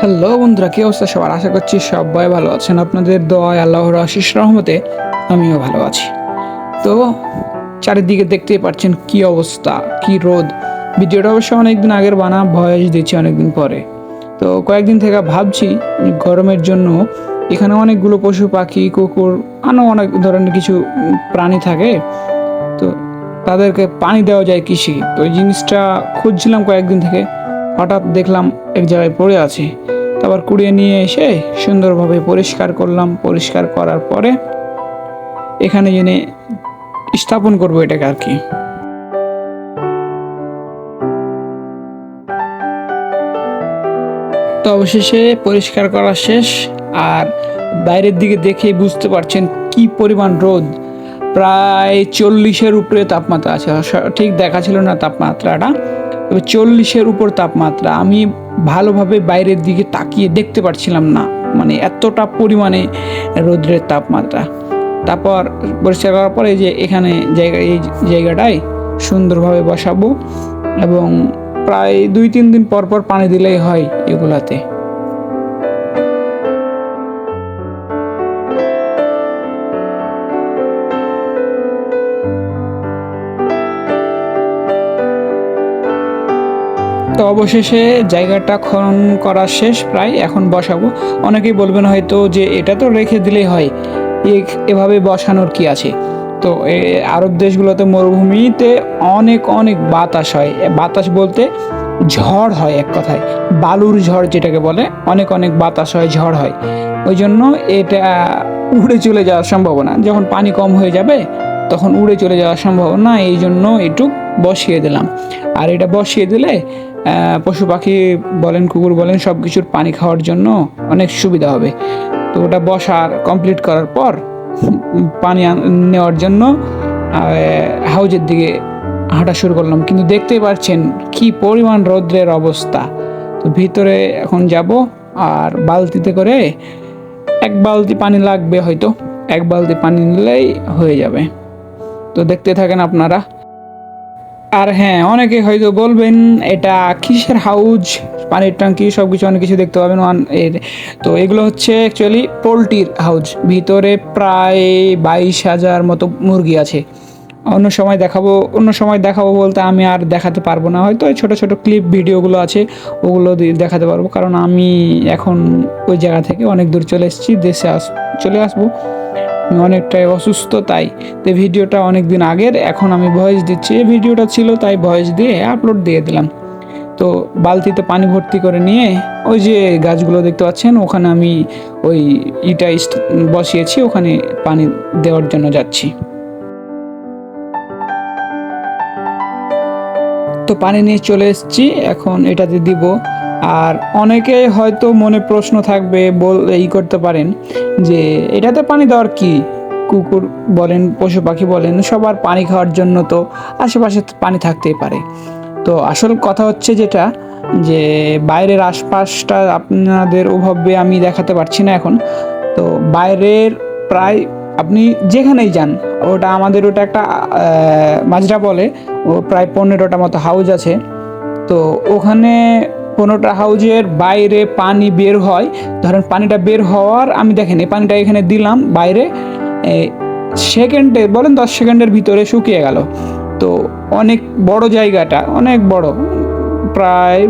Hello বন্ধুরা, কি অবস্থা সবার? আশা করছি সবাই ভালো আছেন। আপনাদের দয় আল্লাহর আশিস রহমতে আমিও ভালো আছি। তো চারিদিকে দেখতেই পাচ্ছেন কি অবস্থা, কি রোদ। ভিডিওটা অবশ্য অনেকদিন আগের বানা, ভয়েস দিচ্ছি অনেকদিন পরে। তো কয়েকদিন থেকে ভাবছি গরমের জন্য এখানে অনেকগুলো পশু পাখি, কুকুর আরও অনেক ধরনের কিছু প্রাণী থাকে। তো তাদেরকে পানি দেওয়া যায় কৃষি। তো এই জিনিসটা খুঁজছিলাম কয়েকদিন থেকে। হঠাৎ দেখলাম এক জায়গায় পড়ে আছে। তারপর কুড়িয়ে নিয়ে এসে সুন্দরভাবে পরিষ্কার করলাম। পরিষ্কার করার পরে এখানে জেনে স্থাপন করব এটাকে আর কি। তো অবশেষে পরিষ্কার করা শেষ আর বাইরের দিকে দেখে বুঝতে পারছেন কি পরিমাণ রোদ। প্রায় চল্লিশের উপরে তাপমাত্রা আছে। ঠিক দেখা ছিল না তাপমাত্রাটা। তবে চল্লিশের উপর তাপমাত্রা, আমি ভালোভাবে বাইরের দিকে তাকিয়ে দেখতে পারছিলাম না মানে এতটা পরিমাণে রৌদ্রের তাপমাত্রা। তারপর পরিষ্কার করার পরে যে এখানে জায়গা, এই জায়গাটায় সুন্দরভাবে বসাবো এবং প্রায় দুই তিন দিন পর পর পানি দিলেই হয় এগুলাতে। তো অবশেষে জায়গাটা খনন করা শেষ, প্রায় এখন বসাবো। অনেকেই বলবেন হয়তো যে এটা তো রেখে দিলেই হয় এভাবে বসানোর কি আছে? তো আরব দেশগুলোতে মরুভূমিতে অনেক অনেক বাতাস হয়। বাতাস বলতে ঝড় হয় এক কথায়, বালুর ঝড় যেটাকে বলে, অনেক অনেক বাতাস হয়, ঝড় হয়। ওই জন্য এটা উড়ে চলে যাওয়ার সম্ভাবনা। যখন পানি কম হয়ে যাবে তখন উড়ে চলে যাওয়ার সম্ভাবনা এই জন্য একটু বসিয়ে দিলাম। আর এটা বসিয়ে দিলে পশু পাখি বলেন, কুকুর বলেন সব কিছুর পানি খাওয়ার জন্য অনেক সুবিধা হবে। তো ওটা বসার কমপ্লিট করার পর পানি নেওয়ার জন্য হাউজের দিকে হাঁটা শুরু করলাম। কিন্তু দেখতেই পাচ্ছেন কি পরিমাণ রৌদ্রের অবস্থা। তো ভিতরে এখন যাব, আর বালতিতে করে এক বালতি পানি লাগবে হয়তো। এক বালতি পানি নিলেই হয়ে যাবে। তো দেখতে থাকেন আপনারা। আর হ্যাঁ অনেকে হয়তো বলবেন, এটা কিসের হাউজ? পানির ট্যাঙ্কি সব কিছু অনেক কিছু দেখতে পাবেন ওয়ানের। তো এগুলো হচ্ছে অ্যাকচুয়ালি পোলট্রির হাউজ। ভিতরে প্রায় বাইশ হাজার মতো মুরগি আছে। অন্য সময় দেখাবো, অন্য সময় দেখাবো বলতে আমি আর দেখাতে পারব না। হয়তো ওই ছোটো ছোটো ক্লিপ ভিডিওগুলো আছে, ওগুলো দেখাতে পারব। কারণ আমি এখন ওই জায়গা থেকে অনেক দূর চলে এসেছি, দেশে আস, চলে আসব। আমি অনেকটাই অসুস্থ, তাই তো ভিডিওটা অনেক দিন আগের, এখন আমি ভয়েস দিচ্ছি। এই ভিডিওটা ছিল, তাই ভয়েস দিয়ে আপলোড দিয়ে দিলাম। তো বালতিতে পানি ভর্তি করে নিয়ে ওই যে গাছগুলো দেখতে পাচ্ছেন, ওখানে আমি ওই ইটা বসিয়েছি, ওখানে পানি দেওয়ার জন্য যাচ্ছি। তো পানি নিয়ে চলে এসেছি, এখন এটাতে দিব আর অনেকে হয়তো মনে প্রশ্ন থাকবে বল, এই করতে পারেন যে এটাতে পানি দেওয়ার কি? কুকুর বলেন, পশু পাখি বলেন, সবার পানি খাওয়ার জন্য তো আশেপাশে পানি থাকতেই পারে। তো আসল কথা হচ্ছে যেটা, যে বাইরের আশপাশটা আপনাদের ওভাবে আমি দেখাতে পারছি না এখন। তো বাইরের প্রায় আপনি যেখানেই যান, ওটা আমাদের ওটা একটা মাজরা বলে, ও প্রায় পনেরোটা মতো হাউজ আছে। তো ওখানে পনেরোটা হাউজের বাইরে পানি বের হয়, ধরেন পানিটা বের হওয়ার, আমি দেখেন এই পানিটা এখানে দিলাম বাইরে সেকেন্ডে, বলেন দশ সেকেন্ডের ভিতরে শুকিয়ে গেল। তো অনেক বড় জায়গাটা, অনেক বড়, প্রায়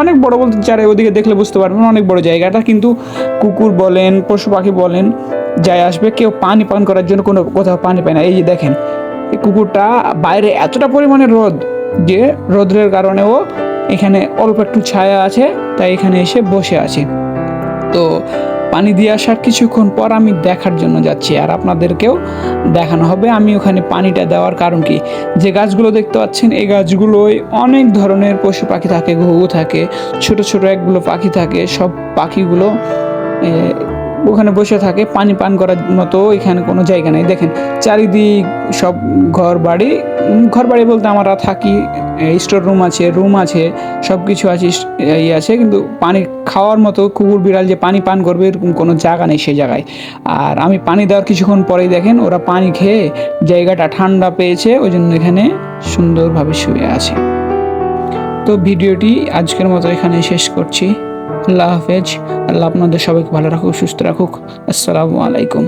অনেক বড় বলতে চারে ওদিকে দেখলে বুঝতে পারবেন অনেক বড় জায়গাটা, কিন্তু কুকুর বলেন, পশু পাখি বলেন, যাই আসবে, কেউ পানি পান করার জন্য কোনো কোথাও পানি পায় না। এই যে দেখেন, এই কুকুরটা বাইরে এতটা পরিমাণে রোদ যে রোদ্রের কারণে ও এখানে অল্প একটু ছায়া আছে, তাই এখানে এসে বসে আছে। তো পানি দিয়ে আসার কিছুক্ষণ পর আমি দেখার জন্য যাচ্ছি, আর আপনাদেরকেও দেখানো হবে। আমি ওখানে পানিটা দেওয়ার কারণ কি? যে গাছগুলো দেখতে পাচ্ছেন, এই গাছগুলোয় অনেক ধরনের পশু পাখি থাকে, ঘুঘু থাকে, ছোট ছোট একগুলো পাখি থাকে, সব পাখিগুলো ওখানে বসে থাকে, পানি পান করার মতো এখানে কোনো জায়গা নেই। দেখেন, চারিদিক সব ঘর বাড়ি ঘর বাড়ি বলতে আমরা থাকি স্টোর রুম আছে রুম আছে সব কিছু আছে এই আছে, কিন্তু পানি খাওয়ার মতো কুকুর বিড়াল যে পানি পান করবে এরকম কোনো জায়গা নেই সেই জায়গায়। আর আমি পানি দেওয়ার কিছুক্ষণ পরেই দেখেন ওরা পানি খেয়ে জায়গাটা ঠান্ডা পেয়েছে ওই জন্য এখানে সুন্দরভাবে শুয়ে আছে। তো ভিডিওটি আজকের মতো এখানে শেষ করছি। আল্লাহ হাফেজ। আল্লাহ আপনাদের সবাইকে ভালো রাখুক, সুস্থ রাখুক। আসসালামু আলাইকুম।